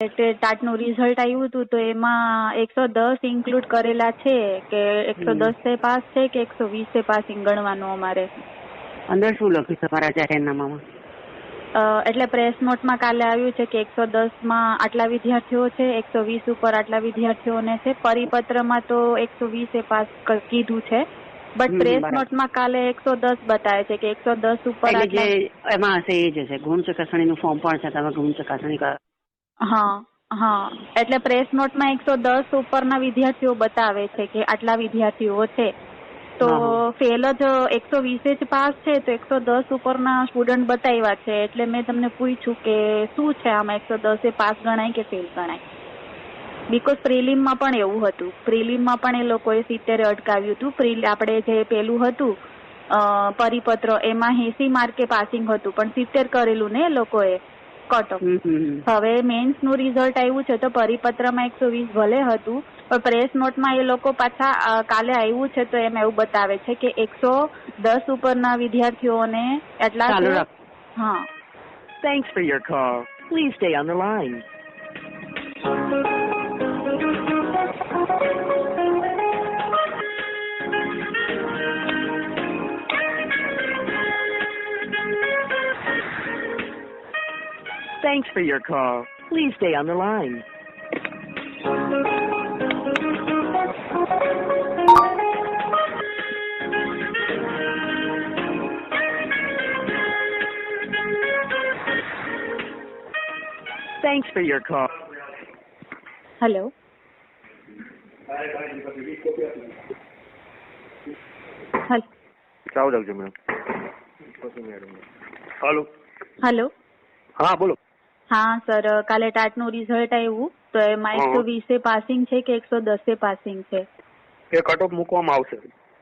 એટલે ટાટનું રિઝલ્ટ આવ્યું હતું તો એમાં એકસો દસ ઇન્ક્લુડ કરેલા છે કે એકસો દસ દસે પાસ છે કે એકસો વીસે પાસિંગ ગણવાનું અમારે? અંદર શું લખ્યું તમારા જાહેરનામામાં એટલે પ્રેસ નોટમાં કાલે આવ્યું છે કે એકસો દસમાં આટલા વિદ્યાર્થીઓ છે એકસો વીસ ઉપર આટલા વિદ્યાર્થીઓને છે. પરિપત્રમાં તો એકસો વીસે પાસ કીધું છે. બટ પ્રેસ નોટમાં કાલે એકસો દસ બતાવે છે કે એકસો દસ ઉપર એમાં હશે એ જ હશે. ગુણ ચકાસણીનું ફોર્મ પણ છે તમે ગુણ ચકાસણી હા હા. એટલે પ્રેસ નોટમાં એકસો દસ ઉપરના વિદ્યાર્થીઓ બતાવે છે કે આટલા વિદ્યાર્થીઓ છે. તો. ફેલ જ એકસો વીસે જ પાસ છે તો એકસો દસ ઉપરના સ્ટુડન્ટ બતાવ્યા છે. એટલે મેં તમને પૂછ્યું કે શું છે આમાં એકસો દસે પાસ ગણાય કે ફેલ ગણાય? બીકોઝ પ્રિલિમમાં પણ એવું હતું. પ્રિલિમમાં પણ એ લોકોએ સિત્તેરે અટકાવ્યું હતું. પ્રિલ આપણે જે પેલું હતું પરિપત્ર એમાં એસી માર્કે પાસિંગ હતું. પણ સિત્તેર કરેલું ને એ લોકોએ. Cut off. હવે મેન્સનું રિઝલ્ટ આવ્યું છે તો પરિપત્રમાં એકસો વીસ ભલે હતું પણ પ્રેસ નોટમાં એ લોકો પાછા કાલે આવ્યું છે તો એમ એવું બતાવે છે કે એકસો દસ ઉપરના વિદ્યાર્થીઓને એટલા. હા thanks for your call please stay on the line. Thanks for your call. Please stay on the line. Thanks for your call. Hello હલ ચાલુ રાખજો મેડમ હાલો હેલો હા બોલો હા સર કાલે ટાટનું રિઝલ્ટ આવ્યું. તો એમાં એકસો વીસે પાસિંગ છે કે એકસો દસે પાસિંગ છે? એ કટ ઓફ મૂકવામાં આવશે.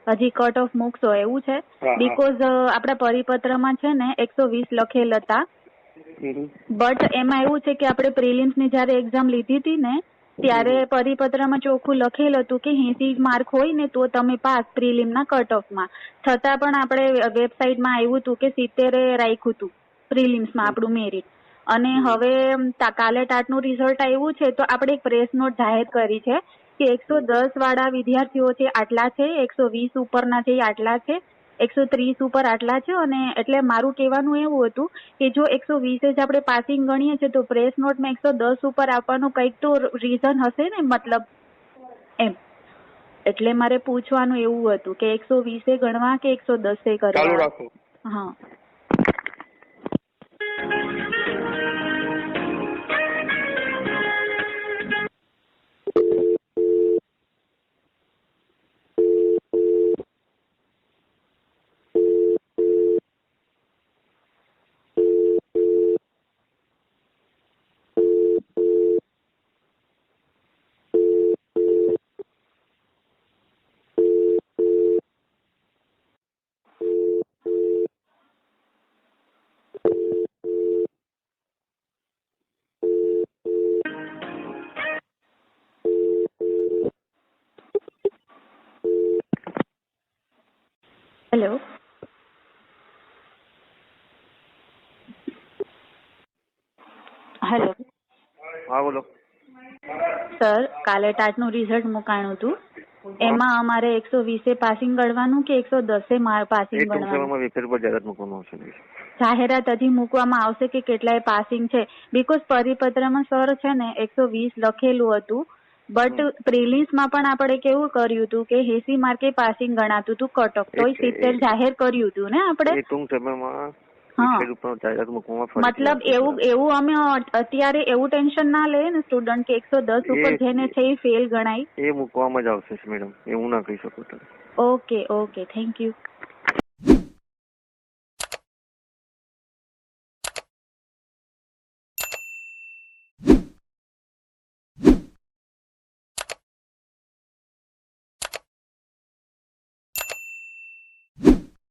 હજી કટ ઓફ મૂકશો એવું છે? બીકોઝ આપણા પરિપત્રમાં છે ને એકસો વીસ લખેલ હતા. બટ એમાં એવું છે કે આપણે પ્રિલિમ્સની જયારે એક્ઝામ લીધી હતી ને ત્યારે પરિપત્રમાં ચોખ્ખું લખેલ હતું કે એસી માર્ક હોય ને તો તમે પાસ પ્રિલિમ ના કટ ઓફમાં છતાં પણ આપણે વેબસાઇટમાં આવ્યું હતું કે સિત્તેરે રાખ્યું હતું પ્રિલિમ્સમાં આપણું મેરિટ અને હવે કાલે ટાટનું રિઝલ્ટ આવ્યું છે તો આપણે એક પ્રેસ નોટ જાહેર કરી છે કે એકસો દસ વાળા વિદ્યાર્થીઓ છે આટલા છે એકસો વીસ ઉપરના છે એ આટલા છે એકસો ત્રીસ ઉપર આટલા છે અને એટલે મારું કહેવાનું એવું હતું કે જો એકસો વીસે જ આપણે પાસિંગ ગણીએ છીએ તો પ્રેસ નોટમાં એકસો દસ ઉપર આપવાનું કંઈક તો રીઝન હશે ને મતલબ એમ. એટલે મારે પૂછવાનું એવું હતું કે એકસો વીસે ગણવા કે એકસો દસે કરવા? હા. હેલો હેલો હા બોલો. સર કાલે ટાટનું રિઝલ્ટ મુકાણું હતું. એમાં અમારે એકસો વીસે પાસિંગ ગણવાનું કે એકસો દસે પાસિંગ ગણવાનું? આવશે જાહેરાત હજી મૂકવામાં આવશે કે કેટલાય પાસિંગ છે? બીકોઝ પરિપત્રમાં સર છે ને એકસો વીસ લખેલું હતું. બટ પ્રિલિમ્સમાં પણ આપણે કેવું કર્યું હતું કે એસી માર્કે પાસિંગ ગણાતું હતું કટ ઓફ તોય સિત્તેર જાહેર કર્યું હતું ને આપણે? ટૂંક સમયમાં મતલબ એવું એવું અમે અત્યારે એવું ટેન્શન ના લે ને સ્ટુડન્ટ કે એકસો દસ ઉપર જેને છે એ ફેલ ગણાય. એ મૂકવામાં જ આવશે મેડમ એવું ના કહી શકું તમે. Okay okay thank you